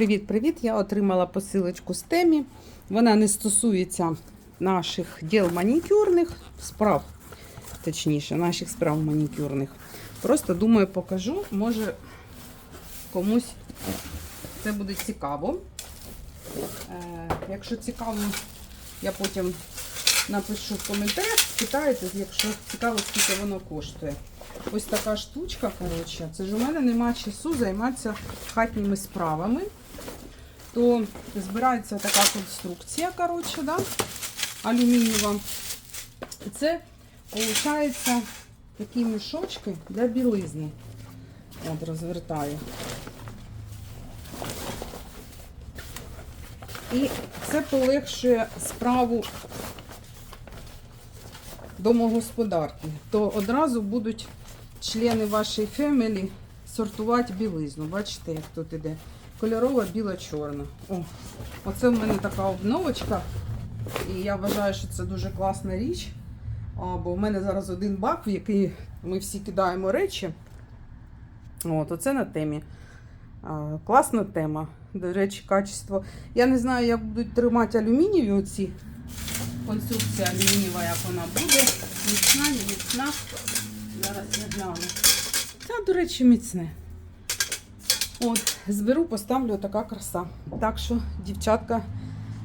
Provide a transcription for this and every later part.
Привіт-привіт! Я отримала посилочку з темі. Вона не стосується наших діл манікюрних справ, точніше, наших справ манікюрних. Просто думаю, покажу, може комусь це буде цікаво. Е, якщо цікаво, я потім напишу в коментарях, спитаєте, якщо цікаво, скільки воно коштує. Ось така штучка, коротше. Це ж у мене нема часу займатися хатніми справами. То збирається така конструкція, коротше, да? алюмінієва. І це, виходить, такі мішочки для білизни. От, розвертаю. І це полегшує справу домогосподарки. То одразу будуть члени вашої фемілі сортувати білизну. Бачите, як тут іде. Кольорова, біла, чорна. О, оце в мене така обновочка. І я вважаю, що це дуже класна річ. А, бо в мене зараз один бак, в який ми всі кидаємо речі. От, оце на темі. А, класна тема. До речі, качество. Я не знаю, як будуть тримати алюмінієві оці. Конструкція алюмінієва, як вона буде. Міцна, не міцна. Зараз я гляну. До речі, міцне. От, зберу, поставлю така краса. Так що, дівчатка,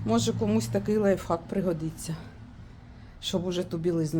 може комусь такий лайфхак пригодиться, щоб уже ту білизну